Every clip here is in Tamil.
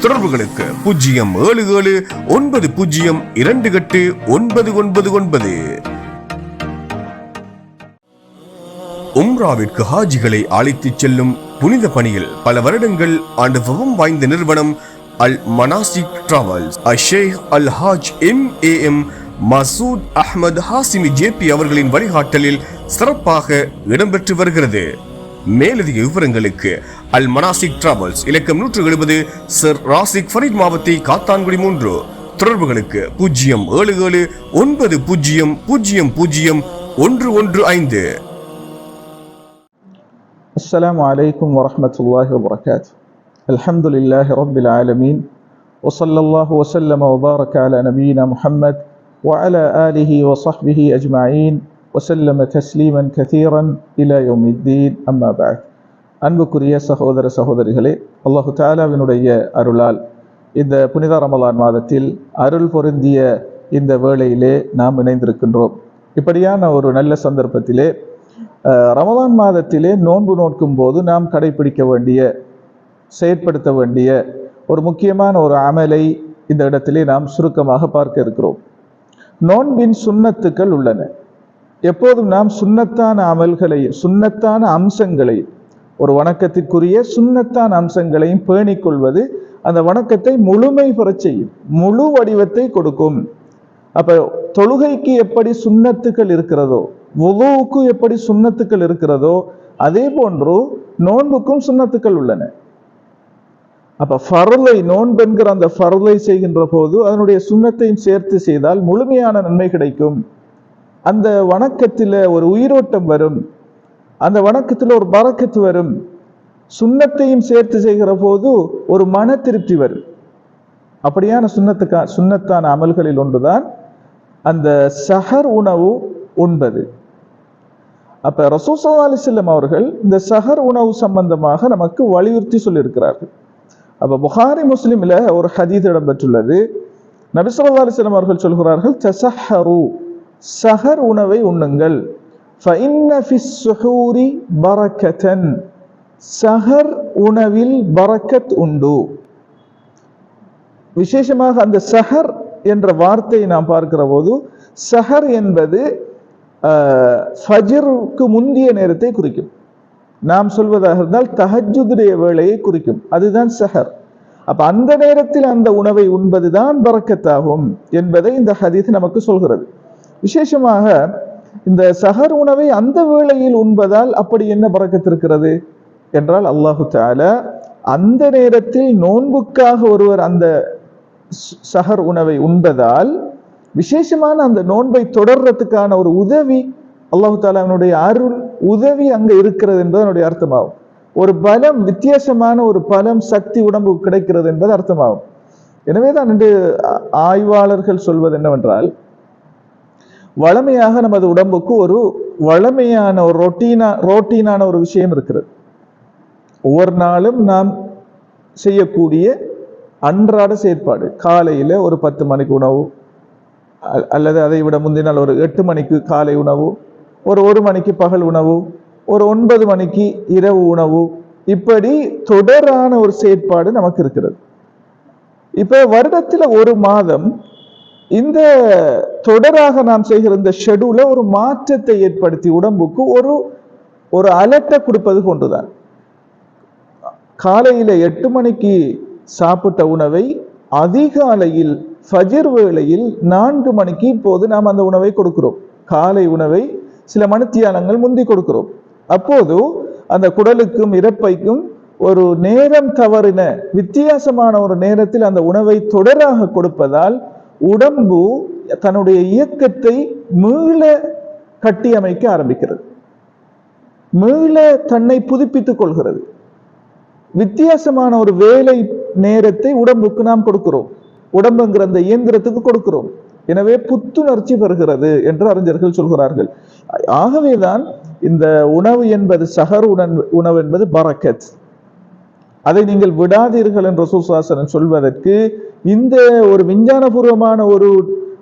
தொடர்புகளுக்கு பூஜ்ஜியம் ஏழு ஏழு ஒன்பது பூஜ்ஜியம் இரண்டு எட்டு ஒன்பது ஒன்பது ஒன்பது. உம்ராவிற்கு ஹாஜிகளை அழைத்துச் செல்லும் புனித பணியில் பல வருடங்கள் அனுபவம் வாய்ந்த நிறுவனம் Al Manasik travels. Ashaikh Al Haj M A M Masood Ahamed Hashimi JP அவர்களின் வழிகாட்டலில் சிறப்பாக இடம்பெற்று வருகிறது. மேலதிக விவரங்களுக்கு அல் மனாசிக் டிராவல்ஸ் இலக்கம் நூற்று எழுபது சர் ராசிக் ஃபரீத் மாவத்தை காத்தான்குடி மூன்று தொடர்புகளுக்கு பூஜ்ஜியம் ஏழு ஏழு ஒன்பது பூஜ்ஜியம் பூஜ்ஜியம் பூஜ்ஜியம் ஒன்று ஒன்று ஐந்து السلام عليكم ورحمة الله وبركاته الحمد لله رب العالمين وصلى الله وسلم وبارك على نبينا محمد وعلى آله وصحبه أجمعين وسلم تسليما كثيرا إلى يوم الدين أما بعد அன்புக்குரிய சகோதர சகோதரிகளே அல்லாஹு தாலாவினுடைய அருளால் இந்த புனித ரமலான் மாதத்தில் அருள் பொருந்திய இந்த வேளையிலே நாம் இணைந்திருக்கின்றோம். இப்படியான ஒரு நல்ல சந்தர்ப்பத்திலே ரமலான் மாதத்திலே நோன்பு நோக்கும் போது நாம் கடைபிடிக்க வேண்டிய செயற்படுத்த வேண்டிய ஒரு முக்கியமான ஒரு அமலை இந்த இடத்திலே நாம் சுருக்கமாக பார்க்க இருக்கிறோம். நோன்பின் சுண்ணத்துக்கள் உள்ளன. எப்போதும் நாம் சுண்ணத்தான அமல்களை சுண்ணத்தான அம்சங்களை ஒரு வணக்கத்திற்குரிய சுண்ணத்தான் அம்சங்களையும் பேணிக்கொள்வது அந்த வணக்கத்தை முழுமை பெறச் செய்யும் முழு வடிவத்தை கொடுக்கும். அப்ப தொழுகைக்கு எப்படி சுண்ணத்துக்கள் இருக்கிறதோ வுதுவுக்கு எப்படி சுண்ணத்துக்கள் இருக்கிறதோ அதே போன்று நோன்புக்கும் சுண்ணத்துக்கள் உள்ளன. அப்ப ஃபருளை நோன்பு என்கிற அந்த ஃபருளை செய்கின்ற போது அதனுடைய சுண்ணத்தையும் சேர்த்து செய்தால் முழுமையான நன்மை கிடைக்கும். அந்த வணக்கத்தில் ஒரு உயிரோட்டம் வரும். அந்த வணக்கத்தில் ஒரு பறக்கத்து வரும். சுண்ணத்தையும் சேர்த்து செய்கிற போது ஒரு மன திருப்தி வரும். அப்படியான சுண்ணத்துக்கா சுண்ணத்தான அமல்களில் ஒன்றுதான் அந்த சஹர் உணவு உண்பது. அப்ப ரசூசா அலிசல்லம் அவர்கள் இந்த சஹர் உணவு சம்பந்தமாக நமக்கு வலியுறுத்தி சொல்லியிருக்கிறார்கள். அப்ப புகாரி முஸ்லீமில் ஒரு ஹதீத் இடம்பெற்றுள்ளது. நபிசல்லா அலிசல்லம் அவர்கள் சொல்கிறார்கள் தசஹரு சஹர் உணவை உண்ணுங்கள். فَإِنَّ فِي السُّحُورِ بَرَكَةً சஹர் உணவில் பரக்கத் உண்டு விசேஷமாக அந்த சஹர் என்ற வார்த்தையை நாம் பார்க்கிற போது சஹர் என்பது ஆஹ், ஃபஜ்ருக்கு முந்திய நேரத்தை குறிக்கும் நாம் சொல்வதாக இருந்தால் தஹஜுடைய வேளையை குறிக்கும் அதுதான் சஹர் அப்ப அந்த நேரத்தில் அந்த உணவை உண்பதுதான் பரக்கத்தாகும் என்பதை இந்த ஹதீஸ் நமக்கு சொல்கிறது விசேஷமாக இந்த சஹர் உணவை அந்த வேளையில் உண்பதால் அப்படி என்ன பறக்கத்திருக்கிறது? என்றால் அல்லாஹு தாலா அந்த நேரத்தில் நோன்புக்காக ஒருவர் அந்த சஹர் உணவை உண்பதால் விசேஷமான அந்த நோன்பை தொடர்றதுக்கான ஒரு உதவி அல்லாஹு தாலாவினுடைய அருள் உதவி அங்க இருக்கிறது என்பது அதனுடைய அர்த்தமாகும். ஒரு பலம் வித்தியாசமான ஒரு பலம் சக்தி உடம்புக்கு கிடைக்கிறது என்பது அர்த்தமாகும். எனவேதான் இன்று ஆய்வாளர்கள் சொல்வது என்னவென்றால் வளமையாக நமது உடம்புக்கு ஒரு வளமையான ஒரு ரொட்டீனா ரோட்டீனான ஒரு விஷயம் இருக்கிறது. ஒவ்வொரு நாளும் நாம் செய்யக்கூடிய அன்றாட செயற்பாடு. காலையில் ஒரு பத்து மணிக்கு உணவு அல்லது அதை விட முந்தினால் ஒரு எட்டு மணிக்கு காலை உணவு ஒரு ஒரு மணிக்கு பகல் உணவு ஒரு ஒன்பது மணிக்கு இரவு உணவு. இப்படி தொடரான ஒரு செயற்பாடு நமக்கு இருக்கிறது. இப்போ வருடத்தில் ஒரு மாதம் இந்த தொடராக நாம் செய்கிற இந்த ஷெடியூல ஒரு மாற்றத்தை ஏற்படுத்தி உடம்புக்கு ஒரு ஒரு அலட்டை கொடுப்பது கொண்டுதான். காலையில எட்டு மணிக்கு சாப்பிட்ட உணவை அதிகாலையில் ஃபஜிர் வேளையில் நான்கு மணிக்கு இப்போது நாம் அந்த உணவை கொடுக்கிறோம். காலை உணவை சில மணித்தியாலங்கள் முந்தி கொடுக்கிறோம். அப்போது அந்த குடலுக்கும் இறப்பைக்கும் ஒரு நேரம் தவறின வித்தியாசமான ஒரு நேரத்தில் அந்த உணவை தொடராக கொடுப்பதால் உடம்பு தன்னுடைய இயக்கத்தை மீள கட்டியமைக்க ஆரம்பிக்கிறது. மீள தன்னை புதுப்பித்துக் கொள்கிறது. வித்தியாசமான ஒரு வேலை நேரத்தை உடம்புக்கு நாம் கொடுக்கிறோம். உடம்புங்கிற அந்த இயந்திரத்துக்கு கொடுக்கிறோம். எனவே புத்துணர்ச்சி பெறுகிறது என்று அறிஞர்கள் சொல்கிறார்கள். ஆகவேதான் இந்த உணவு என்பது சகர் உணவு உணவு என்பது பரக்கத் அதை நீங்கள் விடாதீர்கள் என்று ரசூசாசனம் சொல்வதற்கு இந்த ஒரு விஞ்ஞானபூர்வமான ஒரு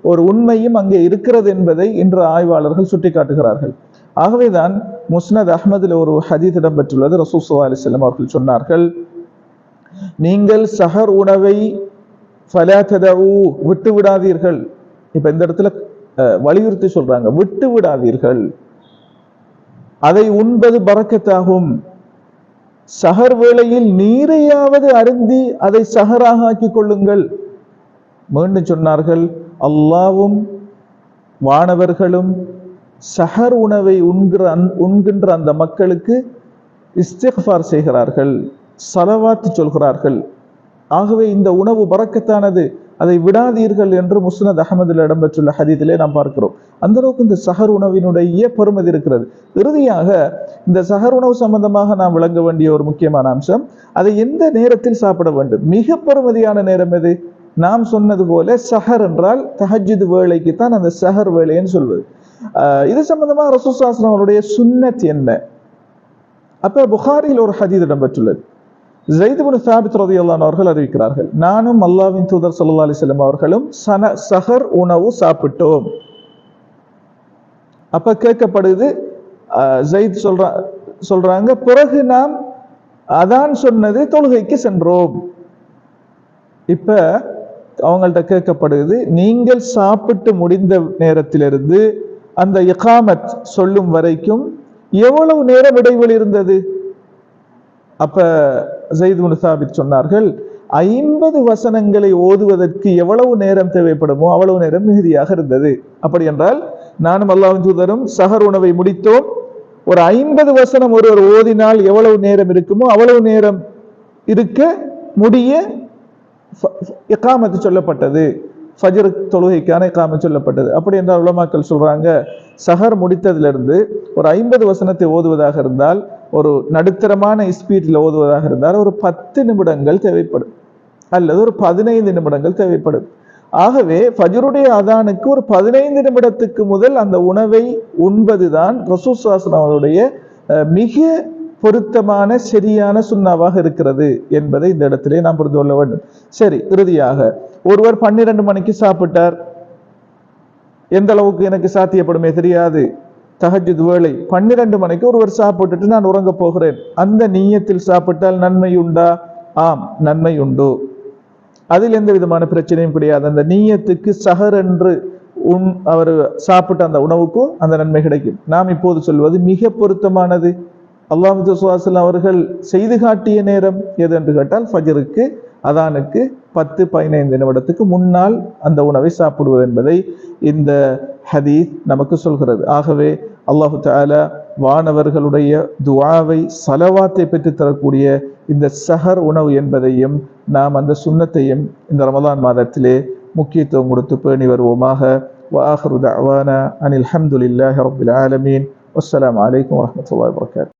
ஒரு உண்மையும் அங்கே இருக்கிறது என்பதை இன்று ஆய்வாளர்கள் சுட்டிக்காட்டுகிறார்கள். ஆகவேதான் முஸ்னத் அஹ்மதில் ஒரு ஹதீத் இடம்பெற்றுள்ளது ரசூசா அலிஸ்லாம் அவர்கள் சொன்னார்கள் நீங்கள் சஹர் உணவை ஃபலாத்ததவு விட்டு விடாதீர்கள். இப்ப இந்த இடத்துல அஹ், வலியுறுத்தி சொல்றாங்க விட்டு விடாதீர்கள். அதை உண்பது பறக்கத்தாகும். சஹர் வேளையில் நீரையாவது அருந்தி அதை சஹராக ஆக்கிக் கொள்ளுங்கள் மீண்டும் சொன்னார்கள் அல்லாவும் வானவர்களும் சஹர் உணவை உண்கிற அந் உண்கின்ற அந்த மக்களுக்கு இஸ்திஃபார் செய்கிறார்கள் சலவாத்து சொல்கிறார்கள். ஆகவே இந்த உணவு பறக்கத்தானது? அதை விடாதீர்கள் என்று முஸ்னத் அகமதில் இடம்பெற்றுள்ள ஹதீதிலே நாம் பார்க்கிறோம். அந்த அளவுக்கு இந்த சஹர் உணவினுடைய பெருமதி இருக்கிறது. இறுதியாக இந்த சஹர் உணவு சம்பந்தமாக நாம் விளங்க வேண்டிய ஒரு முக்கியமான அம்சம் அதை எந்த நேரத்தில் சாப்பிட வேண்டும்? மிக பெருமதியான நேரம் எது? நாம் சொன்னது போல சஹர் என்றால் தஹஜிது வேலைக்கு தான் அந்த சஹர் வேலைன்னு சொல்வது. ஆஹ் இது சம்பந்தமாக ரசூசாஸ்லம் அவருடைய சுன்னத் என்ன? அப்ப புகாரில் ஒரு ஹதீத் இடம்பெற்றுள்ளது. ஜெய்துபுன் சாபித் ரதியல்லான் அவர்கள் அறிவிக்கிறார்கள் நானும் அல்லாவின் தூதர் சல்லா அலைஹி அவர்களும் சன சஹர் உணவு சாப்பிட்டோம். அப்ப கேட்கப்படுது ஜெயித் சொல்றா சொல்றாங்க பிறகு நாம் அதான் சொன்னது தொழுகைக்கு சென்றோம். இப்ப அவங்கள்ட்ட கேட்கப்படுது நீங்கள் சாப்பிட்டு முடிந்த நேரத்திலிருந்து அந்த இகாமத் சொல்லும் வரைக்கும் எவ்வளவு நேரம் இடைவெளி இருந்தது? அப்ப ஜெயித் சாபித் சொன்னார்கள் ஐம்பது வசனங்களை ஓதுவதற்கு எவ்வளவு நேரம் தேவைப்படுமோ அவ்வளவு நேரம் மிகுதியாக இருந்தது. அப்படி என்றால் நானும் அல்லாஹ்வின் தூதரும் சஹர் உணவை முடித்தோம். ஒரு ஐம்பது வசனம் ஒருவர் ஓதினால் எவ்வளவு நேரம் இருக்குமோ அவ்வளவு நேரம் இருக்க முடிய எக்காமத்து சொல்லப்பட்டது. ஃபஜர் தொழுகைக்கான எக்காமத்து சொல்லப்பட்டது. அப்படி என்றால் உலமாக்கள் சொல்றாங்க சஹர் முடித்ததிலிருந்து ஒரு ஐம்பது வசனத்தை ஓதுவதாக இருந்தால் ஒரு நடுத்தரமான ஸ்பீடில் ஓதுவதாக இருந்தால் ஒரு பத்து நிமிடங்கள் தேவைப்படும். அல்லது ஒரு பதினைந்து நிமிடங்கள் தேவைப்படும். ஆகவே ஃபஜருடைய அதானுக்கு ஒரு பதினைந்து நிமிடத்துக்கு முதல் அந்த உணவை உண்பதுதான் ரசூசாசனம் அவருடைய மிக பொருத்தமான சரியான சுண்ணாவாக இருக்கிறது என்பதை இந்த இடத்திலே நாம் புரிந்து கொள்ள வேண்டும். சரி இறுதியாக ஒருவர் பன்னிரண்டு மணிக்கு சாப்பிட்டார். எந்த அளவுக்கு எனக்கு சாத்தியப்படுமே தெரியாது. தகஜித் வேளை. பன்னிரண்டு மணிக்கு ஒருவர் சாப்பிட்டுட்டு நான் உறங்க போகிறேன். அந்த நீயத்தில் சாப்பிட்டால் நன்மை உண்டா ஆம் நன்மை உண்டு அதில் எந்த விதமான பிரச்சனையும் கிடையாது. அந்த நீயத்துக்கு சஹர் என்று உன் அவர் சாப்பிட்ட அந்த உணவுக்கும் அந்த நன்மை கிடைக்கும். நாம் இப்போது சொல்வது மிக பொருத்தமானது. அல்லாஹு சுவாசல் அவர்கள் செய்து காட்டிய நேரம் எது என்று கேட்டால் ஃபஜருக்கு அதானுக்கு பத்து பதினைந்து நிமிடத்துக்கு முன்னால் அந்த உணவை சாப்பிடுவது என்பதை இந்த ஹதீத் நமக்கு சொல்கிறது. ஆகவே அல்லாஹு தாலா வானவர்களுடைய துவாவை சலவாத்தை பெற்று தரக்கூடிய இந்த சஹர் உணவு என்பதையும் நாம் அந்த சுண்ணத்தையும் இந்த ரமதான் மாதத்திலே முக்கியத்துவம் கொடுத்து பேணி வருவோமாக. வாஹரு தவானா அனில் ஹம்துலில்லாஹ் ரபுல் ஆலமீன். அஸ்லாம் வலைக்கம் வரமத்துல வரகாத்